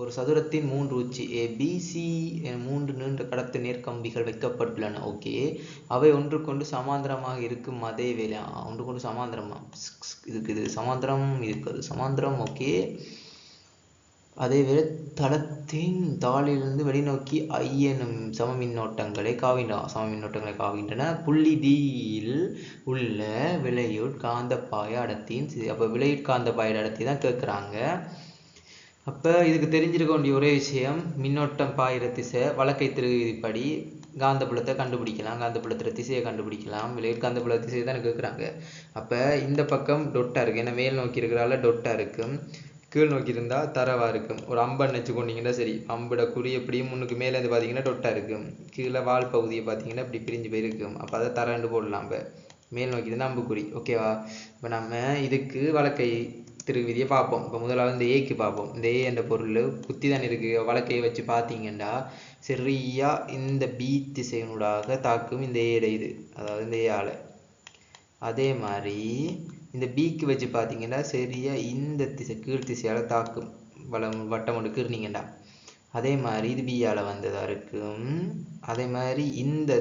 ஒரு சதுரத்தின் மூன்று உச்சி ஏ பிசி மூன்று நீண்ட கடத்து நேர்கம்பிகள் வைக்கப்பட்டுள்ளன. ஓகே அவை ஒன்றுக்கொண்டு சமாந்தரமாக இருக்கும் அதே வேலை ஒன்றுக்கொண்டு சமாந்தரமா இதுக்கு இது சமாந்தரம் இருக்குது. சமாந்தரம் ஓகே அதேவேளை தளத்தின் தாளிலிருந்து வெளிநோக்கி ஐ எனும் சமமின்னோட்டங்களை காவின்ற சமமின்னோட்டங்களை காவின்றன. புள்ளி டியில் உள்ள விளையுட் காந்தப்பாய அடர்த்தியின் அப்போ அப்ப விளையுட் காந்தப்பாய அடர்த்தி தான் கேட்குறாங்க அப்போ இதுக்கு தெரிஞ்சிருக்க வேண்டிய ஒரே விஷயம் மின்னோட்டம் பாயிற திசை வழக்கை திருவிதிப்படி காந்தப்புலத்தை கண்டுபிடிக்கலாம். காந்தபுலத்தில் திசையை கண்டுபிடிக்கலாம். விளையுட் காந்தப்புல திசையை தான் கேட்குறாங்க அப்போ இந்த பக்கம் டொட்டாக இருக்குது ஏன்னா மேல் நோக்கி இருக்கிறால டொட்டாக இருக்கும் கீழ் நோக்கி இருந்தால் தரவாக இருக்கும் ஒரு அம்பன் வச்சுக்கொண்டீங்கன்னா சரி. அம்புட குறி எப்படியும் முன்னுக்கு மேலே இருந்து பார்த்தீங்கன்னா டொட்டாக இருக்கும் கீழே வால் பகுதியை பார்த்தீங்கன்னா இப்படி பிரிஞ்சு போயிருக்கும் அப்போ அதை தரண்டு போடலாம். இப்போ மேல் நோக்கி இருந்தால் அம்புக்குறி. ஓகேவா? இப்போ நம்ம இதுக்கு வழக்கை திருவிதியை பார்ப்போம். இப்போ முதலாவது இந்த ஏக்கு பார்ப்போம். இந்த ஏ என்ற பொருள் குத்தி தான் இருக்குது வழக்கையை வச்சு பார்த்தீங்கன்னா சரியா இந்த பி திசையினூடாக தாக்கும் இந்த ஏட இது. அதாவது இந்த ஏஆல அதே மாதிரி இந்த பிக்கு வச்சு பார்த்தீங்கன்னா சரியா இந்த திசை கீழ் திசையால் தாக்கும். வளம் வட்டம் ஒன்று கீறினீங்கண்டா அதே மாதிரி இது பியால் வந்ததாக இருக்கும். அதே மாதிரி இந்த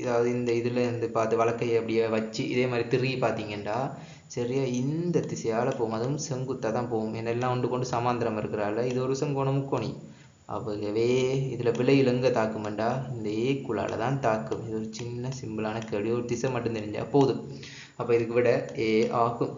இதாவது இந்த இதில் இருந்து பார்த்து வழக்கையை அப்படியே வச்சு இதே மாதிரி திருகி பார்த்தீங்கன்னா சரியா? இந்த திசையால் போகும். அதுவும் செங்குத்தாக தான் போகும். ஏன்னா எல்லாம் ஒன்று கொண்டு சமாந்திரம் இருக்கிறால இது ஒரு செங்கோண முக்கோணி. ஆகவே இதில் விலையில் எங்கே தாக்குமெண்டா? இந்த ஏக்குள்ளால தான் தாக்கும். இது ஒரு சின்ன சிம்பிளான கேள்வி. ஒரு திசை மட்டும் தெரிஞ்சால் போதும். அப்போ இதுக்கு விட ஏ ஆகும்.